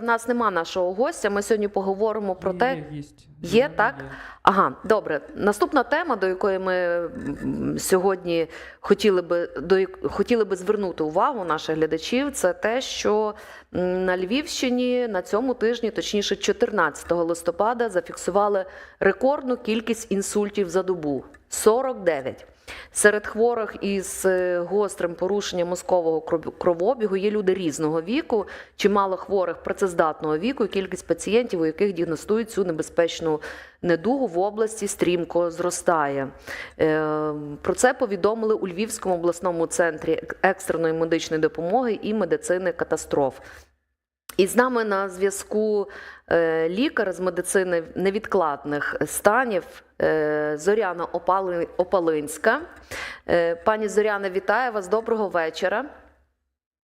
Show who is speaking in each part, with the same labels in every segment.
Speaker 1: В нас нема нашого гостя. Ми сьогодні поговоримо про те,
Speaker 2: Є гість.
Speaker 1: Є,
Speaker 2: Є,
Speaker 1: так?
Speaker 2: є.
Speaker 1: Ага, добре. Наступна тема, до якої ми сьогодні хотіли би до хотіли би звернути увагу наших глядачів, це те, що на Львівщині на цьому тижні, точніше, 14 листопада, зафіксували рекордну кількість інсультів за добу 49. Серед хворих із е, гострим порушенням мозкового кров- кровообігу є люди різного віку, чимало хворих працездатного віку, і кількість пацієнтів, у яких діагностують цю небезпечну недугу в області стрімко зростає. Е, Про це повідомили у Львівському обласному центрі екстреної медичної допомоги і медицини катастроф. І з нами на зв'язку е, лікар з медицини невідкладних станів е, Зоряна Опалинська. Е, Пані Зоряна, вітаю вас. Доброго вечора.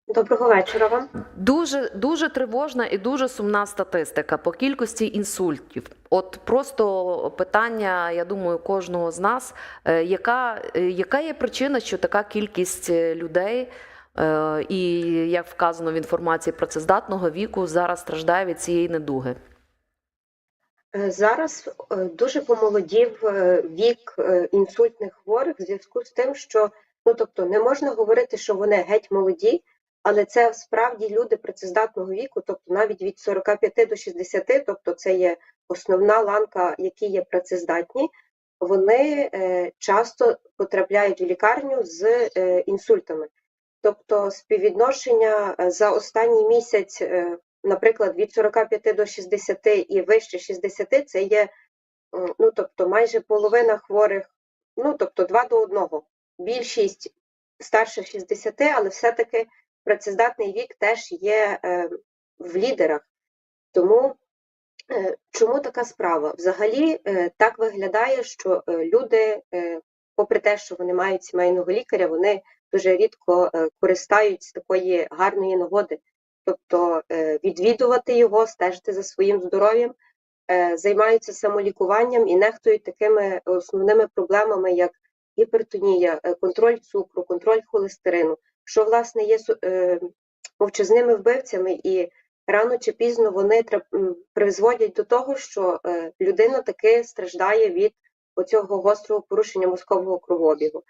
Speaker 3: Доброго вечора вам.
Speaker 1: Дуже дуже тривожна і дуже сумна статистика по кількості інсультів. От просто питання, я думаю, кожного з нас, яка, яка є причина, що така кількість людей, і як вказано в інформації працездатного віку, зараз страждає від цієї недуги?
Speaker 3: Е, Зараз е, дуже помолодів е, вік е, інсультних хворих в зв'язку з тим, що ну тобто не можна говорити, що вони геть молоді, але це справді люди працездатного віку, тобто навіть від 45 до 60, тобто це є основна ланка, які є працездатні. Вони е, часто потрапляють в лікарню з е, інсультами. Тобто співвідношення е, за останній місяць е, наприклад, від 45 до 60 і вище 60 це є ну, тобто майже половина хворих, ну тобто 2 до 1. Більшість старше 60, але все-таки працездатний вік теж є е, в лідерах. Тому е, чому така справа? Взагалі е, так виглядає, що е, люди, е, попри те, що вони мають сімейного лікаря, вони дуже рідко е, користаються такої гарної нагоди тобто е, відвідувати його, стежити за своїм здоров'ям, е, займаються самолікуванням і нехтують такими основними проблемами, як гіпертонія, контроль цукру, контроль холестерину, що власне є мовчазними вбивцями, і рано чи пізно вони призводять до того, що людина таки страждає від оцього гострого порушення мозкового кровообігу.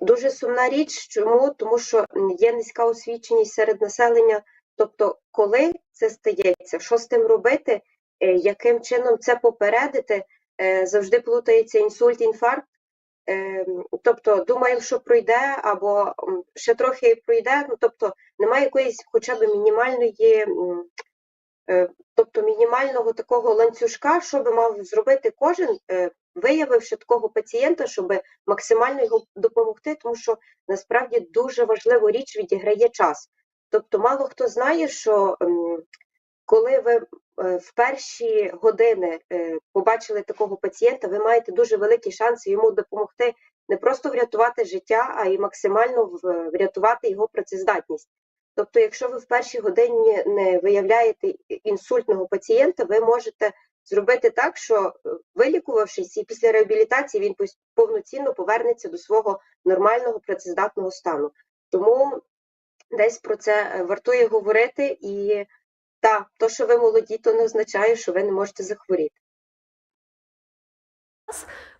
Speaker 3: Дуже сумна річ, чому? Тому що є низька освіченість серед населення. Тобто, коли це стається, що з тим робити, е, яким чином це попередити, Е, завжди плутається інсульт, інфаркт. Е, Тобто, думаємо, що пройде, або ще трохи пройде. Ну тобто, немає якоїсь хоча б мінімальної, тобто мінімального такого ланцюжка, що би мав зробити кожен, виявивши такого пацієнта, щоб максимально його допомогти, тому що насправді дуже важливу річ відіграє час. Тобто, мало хто знає, що ем, коли ви е, в перші години е, побачили такого пацієнта, ви маєте дуже великі шанси йому допомогти не просто врятувати життя, а й максимально врятувати його працездатність. Тобто, якщо ви в першій годині не виявляєте інсультного пацієнта, ви можете зробити так, що е, вилікувавшись і після реабілітації він повноцінно повернеться до свого нормального працездатного стану. Тому десь про це е, вартує говорити і та, то, що ви молоді, то не означає, що ви не можете захворіти.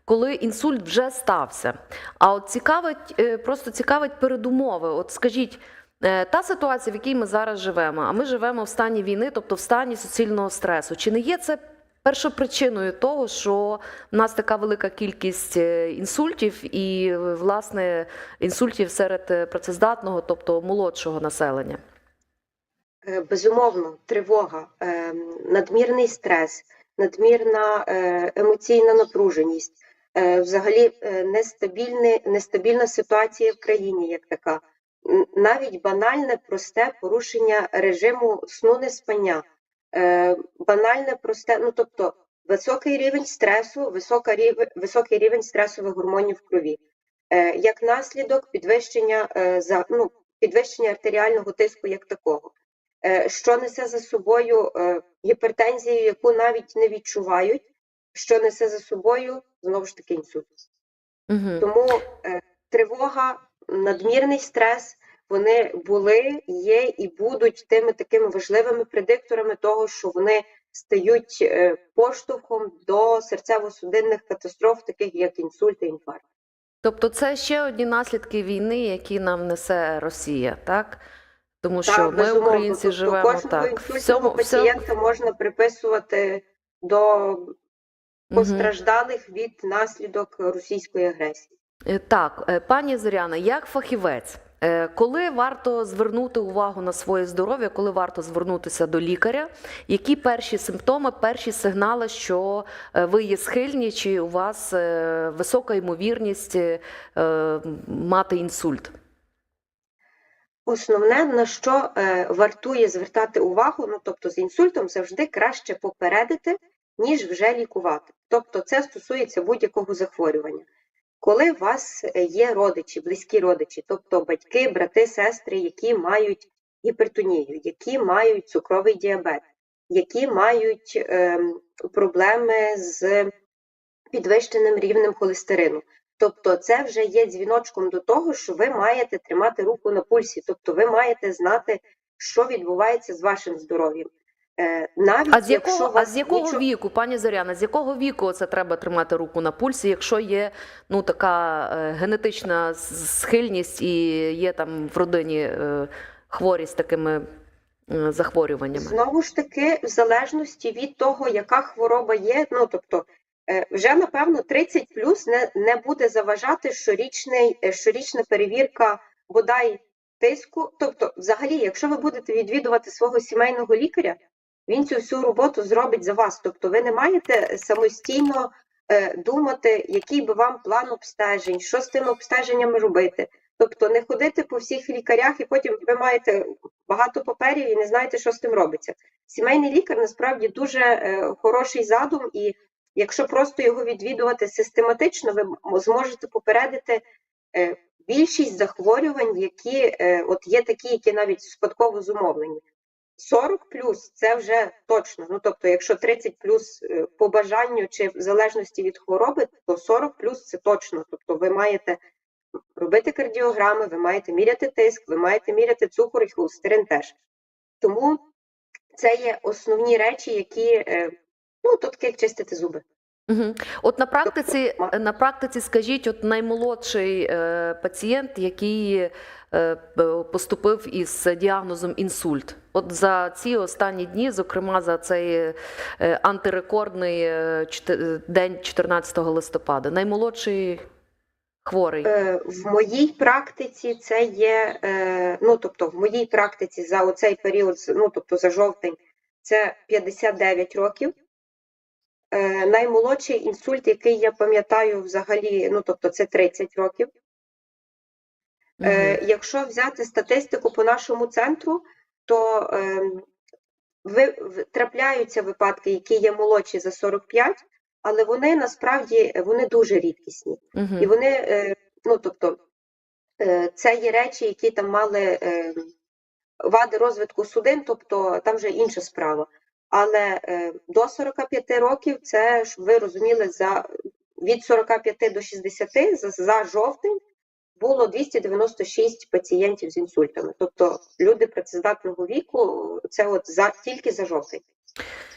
Speaker 1: коли інсульт вже стався. А от цікавить, е, просто цікавить передумови. От скажіть, та ситуація, в якій ми зараз живемо, а ми живемо в стані війни, тобто в стані суцільного стресу. Чи не є це першопричиною того, що в нас така велика кількість е, інсультів і, власне, інсультів серед е, працездатного, тобто молодшого населення?
Speaker 3: Е, Безумовно, тривога, надмірний стрес, надмірна емоційна напруженість, взагалі нестабільне, нестабільна ситуація в країні як така, навіть банальне просте порушення режиму сну неспання, банальне просте, ну тобто високий рівень стресу, висока рівень, високий рівень стресових гормонів в крові. Е, Як наслідок підвищення, е, за, ну, підвищення артеріального тиску як такого. Е, що несе за собою е, гіпертензію, яку навіть не відчувають, що несе за собою знову ж таки інсульт.
Speaker 1: Угу.
Speaker 3: Тому е, тривога, надмірний стрес, вони були, є і будуть тими такими важливими предикторами того, що вони стають е, поштовхом до серцево-судинних катастроф, таких як інсульт і інфаркт.
Speaker 1: Тобто, це ще одні наслідки війни, які нам несе Росія, так? Тому що
Speaker 3: Так,
Speaker 1: ми,
Speaker 3: безумовно.
Speaker 1: українці,
Speaker 3: Тобто
Speaker 1: живемо так. Всьому, всьому...
Speaker 3: пацієнта можна приписувати до постраждалих від наслідок російської агресії.
Speaker 1: Е, Так, е, пані Зоряна, як фахівець, коли варто звернути увагу на своє здоров'я, коли варто звернутися до лікаря? Які перші симптоми, перші сигнали, що е, ви є схильні, чи у вас е, висока ймовірність е, мати інсульт?
Speaker 3: Основне, на що е, вартує звертати увагу, ну тобто з інсультом завжди краще попередити, ніж вже лікувати. Тобто це стосується будь-якого захворювання. Коли у вас е, є родичі, близькі родичі, тобто батьки, брати, сестри, які мають гіпертонію, які мають цукровий діабет, які мають е, проблеми з підвищеним рівнем холестерину. Тобто це вже є дзвіночком до того, що ви маєте тримати руку на пульсі, тобто ви маєте знати, що відбувається з вашим здоров'ям. Е, навіть
Speaker 1: А з якого,
Speaker 3: у
Speaker 1: а з якого
Speaker 3: нічого-
Speaker 1: віку, пані Зоряна, з якого віку це треба тримати руку на пульсі, якщо є ну така е, генетична схильність і є там в родині е, хворі з такими захворюваннями?
Speaker 3: Знову ж таки, в залежності від того, яка хвороба є, ну тобто вже напевно 30 плюс не, не буде заважати щорічний, щорічна перевірка бодай тиску. Тобто, взагалі, якщо ви будете відвідувати свого сімейного лікаря, він цю всю роботу зробить за вас. Тобто, ви не маєте самостійно е, думати, який би вам план обстежень, що з тими обстеженнями робити. Тобто не ходити по всіх лікарях, і потім ви маєте багато паперів і не знаєте, що з тим робиться. Сімейний лікар насправді дуже е, хороший задум, і якщо просто його відвідувати систематично, ви зможете попередити е, більшість захворювань, які е, от є такі, які навіть спадково зумовлені. 40 плюс це вже точно. Ну тобто, якщо 30 плюс е, по бажанню чи в залежності від хвороби, то 40 плюс це точно. Тобто, ви маєте робити кардіограми, ви маєте міряти тиск, ви маєте міряти цукор і холестерин теж. Тому це є основні речі, які е, ну то як чистити зуби.
Speaker 1: Угу. От на практиці, на практиці, скажіть, от наймолодший е, пацієнт, який е, поступив із діагнозом інсульт. От за ці останні дні, зокрема за цей е, антирекордний е, день 14 листопада, наймолодший хворий.
Speaker 3: Е, В моїй практиці це є, е, ну тобто, в моїй практиці за оцей період, ну тобто за жовтень, це 59 років. Е, Наймолодший інсульт, який я пам'ятаю взагалі, ну тобто це 30 років. Е, Якщо взяти статистику по нашому центру, то е, ви, трапляються випадки, які є молодші за 45, але вони насправді вони дуже рідкісні.
Speaker 1: Мгм.
Speaker 3: І вони, е, ну тобто, е, це є речі, які там мали е, вади розвитку судин, тобто там вже інша справа. Але е, до 45 років це ж ви розуміли, за від 45 до 60 за, за жовтень було 296 пацієнтів з інсультами. Тобто люди працездатного віку, це от за тільки за жовтень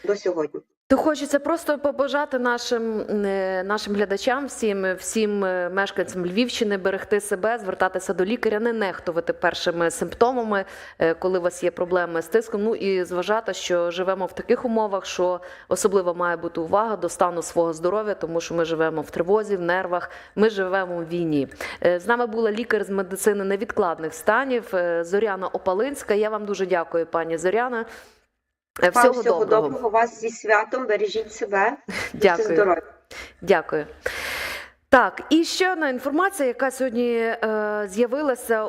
Speaker 3: до сьогодні.
Speaker 1: То хочеться просто побажати нашим, е, нашим глядачам, всім, всім е, мешканцям Львівщини берегти себе, звертатися до лікаря, не нехтувати першими симптомами, е, коли у вас є проблеми з тиском. Ну і зважати, що живемо в таких умовах, що особливо має бути увага до стану свого здоров'я, тому що ми живемо в тривозі, в нервах, ми живемо в війні. Е, З нами була лікар з медицини невідкладних станів е, Зоряна Опалинська. Я вам дуже дякую, пані Зоряна. Е, Всього,
Speaker 3: всього
Speaker 1: доброго.
Speaker 3: доброго вас зі святом, бережіть себе,
Speaker 1: Дякую.
Speaker 3: здоров'я.
Speaker 1: Дякую. Так, і ще одна інформація, яка сьогодні е, з'явилася